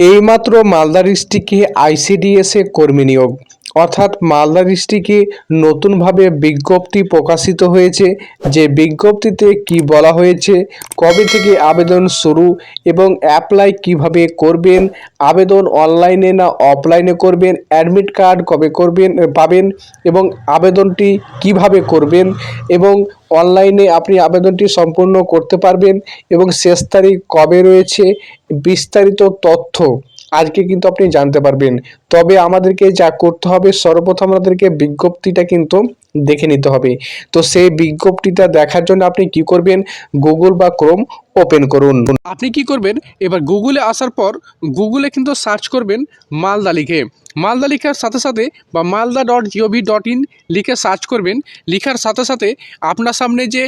এইমাত্র মালদা ডিস্ট্রিক্টে আইসিডিএসে কর্মী নিয়োগ। অর্থাৎ মালদা ডিস্ট্রিক্টে নতুনভাবে বিজ্ঞপ্তি প্রকাশিত হয়েছে যে বিজ্ঞপ্তিতে কি বলা হয়েছে, কবে থেকে আবেদন শুরু এবং অ্যাপ্লাই কীভাবে করবেন, আবেদন অনলাইনে না অফলাইনে করবেন অ্যাডমিট কার্ড কবে করবেন, পাবেন এবং আবেদনটি কীভাবে করবেন এবং অনলাইনে আপনি আবেদনটি সম্পূর্ণ করতে পারবেন এবং শেষ তারিখ কবে রয়েছে, বিস্তারিত তথ্য আজকে কিন্তু আপনি জানতে পারবেন। তবে আমাদেরকে যা করতে হবে, সর্বপ্রথম আমাদেরকে বিজ্ঞপ্তিটা কিন্তু দেখে নিতে হবে। তো সেই বিজ্ঞপ্তিটা দেখার জন্য আপনি কি করবেন? গুগল বা ক্রোম ওপেন করুন। আপনি কি করবেন? এবার গুগলে আসার পর গুগলে কিন্তু সার্চ করবেন মালদা লিখে। মালদা লেখার সাথে সাথে বা Malda dot GOV dot in লিখে সার্চ করবেন। লেখার সাথে সাথে আপনার সামনে যে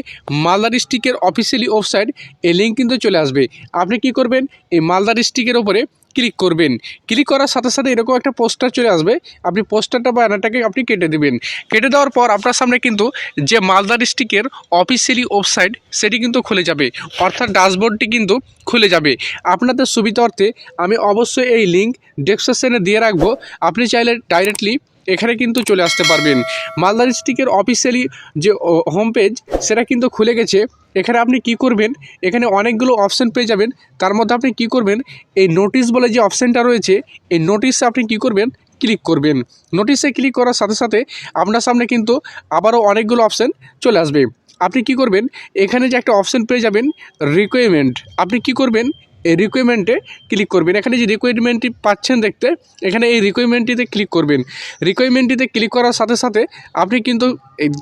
মালদা ডিস্ট্রিক্টের অফিসিয়ালি ওয়েবসাইট এই লিঙ্ক কিন্তু চলে আসবে। আপনি কি করবেন? এই মালদা ডিস্ট্রিক্টের ওপরে ক্লিক করবেন। ক্লিক করার সাথে সাথে এরকম একটা পোস্টার চলে আসবে। আপনি পোস্টারটা বা ব্যানারটাকে আপনি কেটে দেবেন। কেটে দেওয়ার পর আপনার সামনে কিন্তু যে মালদা ডিস্ট্রিক্টের অফিসিয়ালি ওয়েবসাইট, সেটি কিন্তু খুলে যাবে। অর্থাৎ ড্যাশবোর্ডটি কিন্তু খুলে যাবে। আপনাদের সুবিধার্থে আমি অবশ্যই এই লিঙ্ক ডেসক্রিপশনে দিয়ে রাখব। আপনি চাইলে ডাইরেক্টলি এখানে কিন্তু চলে আসতে পারবেন। মালদা ডিস্ট্রিক্টের অফিসিয়ালি যে হোম পেজ সেটা কিন্তু খুলে গেছে। এখানে আপনি কি করবেন, এখানে অনেকগুলো অপশান পেয়ে যাবেন। তার মধ্যে আপনি কি করবেন, এই নোটিশ বলে যে অপশানটা রয়েছে, এই নোটিশে আপনি কি করবেন ক্লিক করবেন। নোটিশে ক্লিক করার সাথে সাথে আপনার সামনে কিন্তু আবারও অনেকগুলো অপশান চলে আসবে। আপনি কি করবেন, এখানে যে একটা অপশান পেয়ে যাবেন রিকোয়ারমেন্ট আপনি কি করবেন রিকোয়ারমেন্টে ক্লিক করবেন। এখানে যে রিকোয়ারমেন্টটি পাচ্ছেন দেখতে, এখানে এই রিকোয়ারমেন্টটিতে ক্লিক করবেন। রিকোয়ারমেন্টটিতে ক্লিক করার সাথে সাথে আপনি কিন্তু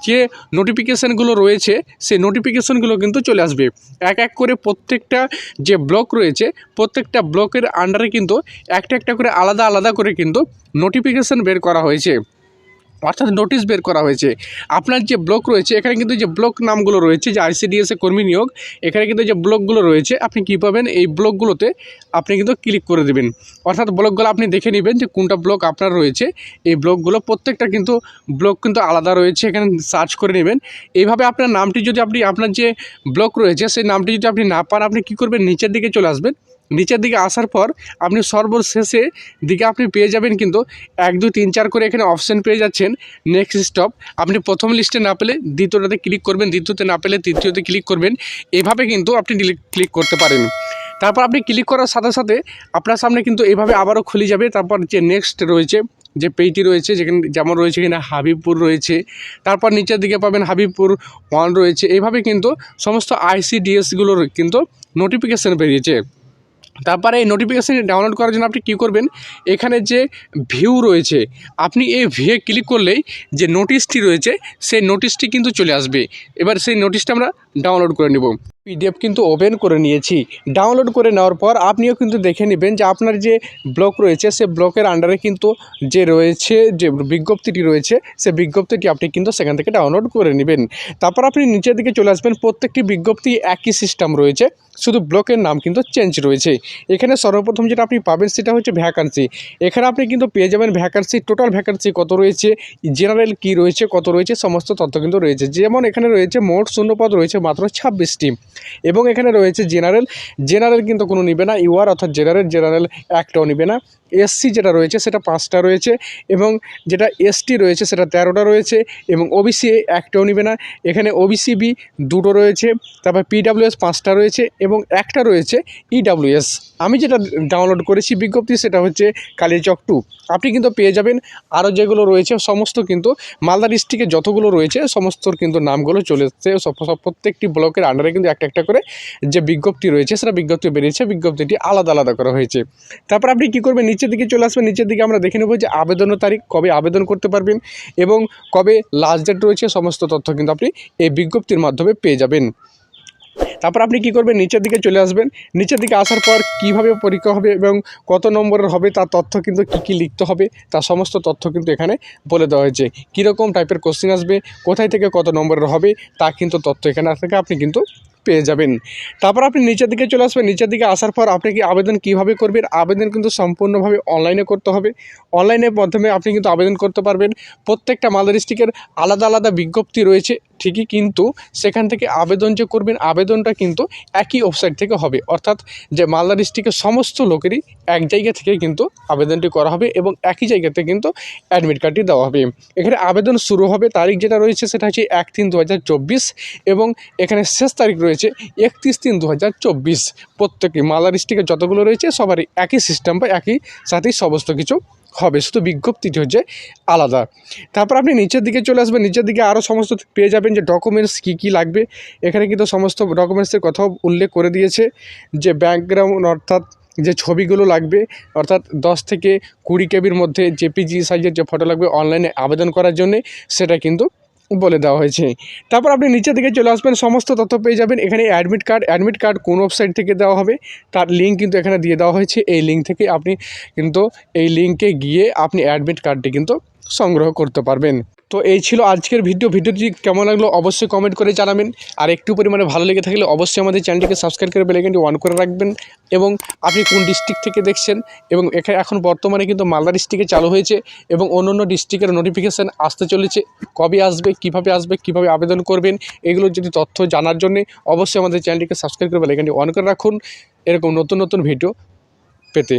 যে নোটিফিকেশানগুলো রয়েছে, সেই নোটিফিকেশানগুলো কিন্তু চলে আসবে। এক এক করে প্রত্যেকটা যে ব্লক রয়েছে, প্রত্যেকটা ব্লকের আন্ডারে কিন্তু একটা একটা করে আলাদা আলাদা করে কিন্তু নোটিফিকেশান বের করা হয়েছে। অর্থাৎ নোটিশ বের করা হয়েছে। আপনার যে ব্লক রয়েছে, এখানে কিন্তু যে ব্লক নামগুলো রয়েছে, যে আইসিডিএসে কর্মী নিয়োগ, এখানে কিন্তু যে ব্লকগুলো রয়েছে, আপনি কী পাবেন? এই ব্লকগুলোতে আপনি কিন্তু ক্লিক করে দেবেন। অর্থাৎ ব্লকগুলো আপনি দেখে নেবেন যে কোনটা ব্লক আপনার রয়েছে। এই ব্লকগুলো প্রত্যেকটা কিন্তু ব্লক কিন্তু আলাদা রয়েছে, এখানে সার্চ করে নেবেন। এইভাবে আপনার নামটি যদি আপনি, আপনার যে ব্লক রয়েছে, সেই নামটি যদি আপনি না পান, আপনি কী করবেন? নিচের দিকে চলে আসবেন। নিচের দিকে আসার পর আপনি সর্বশেষে দিকে আপনি পেয়ে যাবেন কিন্তু এক, দুই, তিন, চার করে এখানে অপশান পেয়ে যাচ্ছেন। নেক্সট স্টপ আপনি প্রথম লিস্টে না পেলে দ্বিতীয়টাতে ক্লিক করবেন, দ্বিতীয়তে না পেলে তৃতীয়তে ক্লিক করবেন। এভাবে কিন্তু আপনি ক্লিক করতে পারেন। তারপর আপনি ক্লিক করার সাথে সাথে আপনার সামনে কিন্তু এভাবে আবারও খুলে যাবে। তারপর যে নেক্সট রয়েছে, যে পেইটি রয়েছে, যেখানে যেমন রয়েছে এখানে হাবিবপুর রয়েছে। তারপর নিচের দিকে পাবেন হাবিবপুর ওয়ান রয়েছে। এইভাবে কিন্তু সমস্ত আইসিডিএসগুলোর কিন্তু নোটিফিকেশান বেরিয়েছে। তারপরে এই নোটিফিকেশানটি ডাউনলোড করার জন্য আপনি কী করবেন? এখানে যে ভিউ রয়েছে, আপনি এই ভিউয়ে ক্লিক করলেই যে নোটিশটি রয়েছে, সেই নোটিশটি কিন্তু চলে আসবে। এবার সেই নোটিশটা আমরা ডাউনলোড করে নেব। পিডিএফ কিন্তু ওপেন করে নিয়েছি। ডাউনলোড করে নেওয়ার পর আপনিও কিন্তু দেখে নেবেন যে আপনার যে ব্লক রয়েছে, সে ব্লকের আন্ডারে কিন্তু যে রয়েছে, যে বিজ্ঞপ্তিটি রয়েছে, সে বিজ্ঞপ্তিটি আপনি কিন্তু সেখান থেকে ডাউনলোড করে নেবেন। তারপর আপনি নিচের দিকে চলে আসবেন, প্রত্যেকটি বিজ্ঞপ্তি একই সিস্টেম রয়েছে, শুধু ব্লকের নাম কিন্তু চেঞ্জ রয়েছে। এখানে সর্বপ্রথম যেটা আপনি পাবেন সেটা হচ্ছে ভ্যাকান্সি এখানে আপনি কিন্তু পেয়ে যাবেন ভ্যাকান্সি টোটাল ভ্যাকান্সি কত রয়েছে জেনারেল কি রয়েছে, কত রয়েছে, সমস্ত তথ্য কিন্তু রয়েছে। যেমন এখানে রয়েছে মোট শূন্যপদ রয়েছে মাত্র ছাব্বিশটি। এবং এখানে রয়েছে জেনারেল। জেনারেল কিন্তু কোনো নিবে না। ইউআর অর্থাৎ জেনারেল জেনারেল একটাও নিবে না। এসসি যেটা রয়েছে সেটা পাঁচটা রয়েছে এবং যেটা এসটি রয়েছে সেটা তেরোটা রয়েছে এবং ওবিসি একটাও নিবে না। এখানে ওবিসি বি দুটো রয়েছে, তারপর পিডাব্লিউএস পাঁচটা রয়েছে এবং একটা রয়েছে ইডাব্লিউএস। আমি যেটা ডাউনলোড করেছি বিজ্ঞপ্তি সেটা হচ্ছে কালীচক টু আপনি কিন্তু পেয়ে যাবেন আরও যেগুলো রয়েছে, সমস্ত কিন্তু মালদা ডিস্ট্রিক্টে যতগুলো রয়েছে, সমস্তর কিন্তু নামগুলো চলে এসছে। প্রত্যেকটি ব্লকের আন্ডারে কিন্তু একটা একটা করে যে বিজ্ঞপ্তি রয়েছে, সেটা বিজ্ঞপ্তি বেরিয়েছে, বিজ্ঞপ্তিটি আলাদা আলাদা করা হয়েছে। তারপর আপনি কী করবেন নিচের দিকে চলে আসবেন নিচের দিকে আমরা দেখে নেব যে আবেদনের তারিখ, কবে আবেদন করতে পারবেন এবং কবে লাস্ট ডেট রয়েছে, সমস্ত তথ্য কিন্তু আপনি এই বিজ্ঞপ্তির মাধ্যমে পেয়ে যাবেন। তারপর আপনি কি করবেন? নিচের দিকে চলে আসবেন। নিচের দিকে আসার পর কীভাবে পরীক্ষা হবে এবং কত নম্বরের হবে, তার তথ্য কিন্তু কী কী লিখতে হবে, তার সমস্ত তথ্য কিন্তু এখানে বলে দেওয়া হয়েছে। কীরকম টাইপের কোশ্চেন আসবে, কোথায় থেকে কত নম্বরের হবে, তা কিন্তু তথ্য এখানে থেকে আপনি কিন্তু পেয়ে যাবেন। তারপর আপনি নিচের দিকে চলে আসবেন। নিচের দিকে আসার পর আপনি কি আবেদন কীভাবে করবেন? আবেদন কিন্তু সম্পূর্ণভাবে অনলাইনে করতে হবে। অনলাইনের মাধ্যমে আপনি কিন্তু আবেদন করতে পারবেন। প্রত্যেকটা মালদা ডিস্ট্রিক্টের আলাদা আলাদা বিজ্ঞপ্তি রয়েছে। ঠিকই কিন্তু সেখান থেকে আবেদন যে করবেন, আবেদনটা কিন্তু একই ওয়েবসাইট থেকে হবে। অর্থাৎ যে মালদা ডিস্ট্রিক্টের সমস্ত লোকেরই এক জায়গা থেকে কিন্তু আবেদনটি করা হবে এবং একই জায়গাতে কিন্তু অ্যাডমিট কার্ডটি দেওয়া হবে। এখানে আবেদন শুরু হবে। তারিখ যেটা রয়েছে সেটা হচ্ছে এক তিন দু এবং এখানে শেষ তারিখ রয়েছে একত্রিশ তিন দু হাজার চব্বিশ। প্রত্যেকে মালদা ডিস্ট্রিক্টে যতগুলো রয়েছে, সবারই একই সিস্টেম বা একই সাথেই সমস্ত কিছু হবে। শুধু বিজ্ঞপ্তিটি হচ্ছে আলাদা। তারপর আপনি নিচের দিকে চলে আসবেন। নিচের দিকে আরও সমস্ত পেয়ে যাবেন যে ডকুমেন্টস কী কী লাগবে। এখানে কিন্তু সমস্ত ডকুমেন্টসের কথাও উল্লেখ করে দিয়েছে যে ব্যাকগ্রাউন্ড অর্থাৎ যে ছবিগুলো লাগবে, অর্থাৎ দশ থেকে কুড়ি কেবির মধ্যে জেপিজি সাইজের যে ফটো লাগবে অনলাইনে আবেদন করার জন্যে সেটা কিন্তু বলে দেওয়া হয়েছে। তারপর আপনি নিচে থেকে চলে আসবেন, সমস্ত তথ্য পেয়ে যাবেন। এখানে অ্যাডমিট কার্ড অ্যাডমিট কার্ড কোন ওয়েবসাইট থেকে দেওয়া হবে, তার লিঙ্ক কিন্তু এখানে দিয়ে দেওয়া হয়েছে। এই লিঙ্ক থেকে আপনি কিন্তু এই লিঙ্কে গিয়ে আপনি অ্যাডমিট কার্ডটি কিন্তু সংগ্রহ করতে পারবেন। তো এই ছিল আজকের ভিডিও। ভিডিওটি কেমন লাগল অবশ্যই কমেন্ট করে জানাবেন। আর একটু পরিমাণে ভালো লেগে থাকলে অবশ্যই আমাদের চ্যানেলটিকে সাবস্ক্রাইব করে বেলাইকনটি অন করে রাখবেন। এবং আপনি কোন ডিস্ট্রিক্ট থেকে দেখছেন? এবং এখানে এখন বর্তমানে কিন্তু মালদা ডিস্ট্রিক্টে চালু হয়েছে এবং অন্য অন্য ডিস্ট্রিক্টের নোটিফিকেশান আসতে চলেছে। কবে আসবে, কীভাবে আসবে, কীভাবে আবেদন করবেন এগুলো যদি তথ্য জানার জন্য অবশ্যই আমাদের চ্যানেলটিকে সাবস্ক্রাইব করে বেলাইকনটি অন করে রাখুন। এরকম নতুন নতুন ভিডিও পেতে।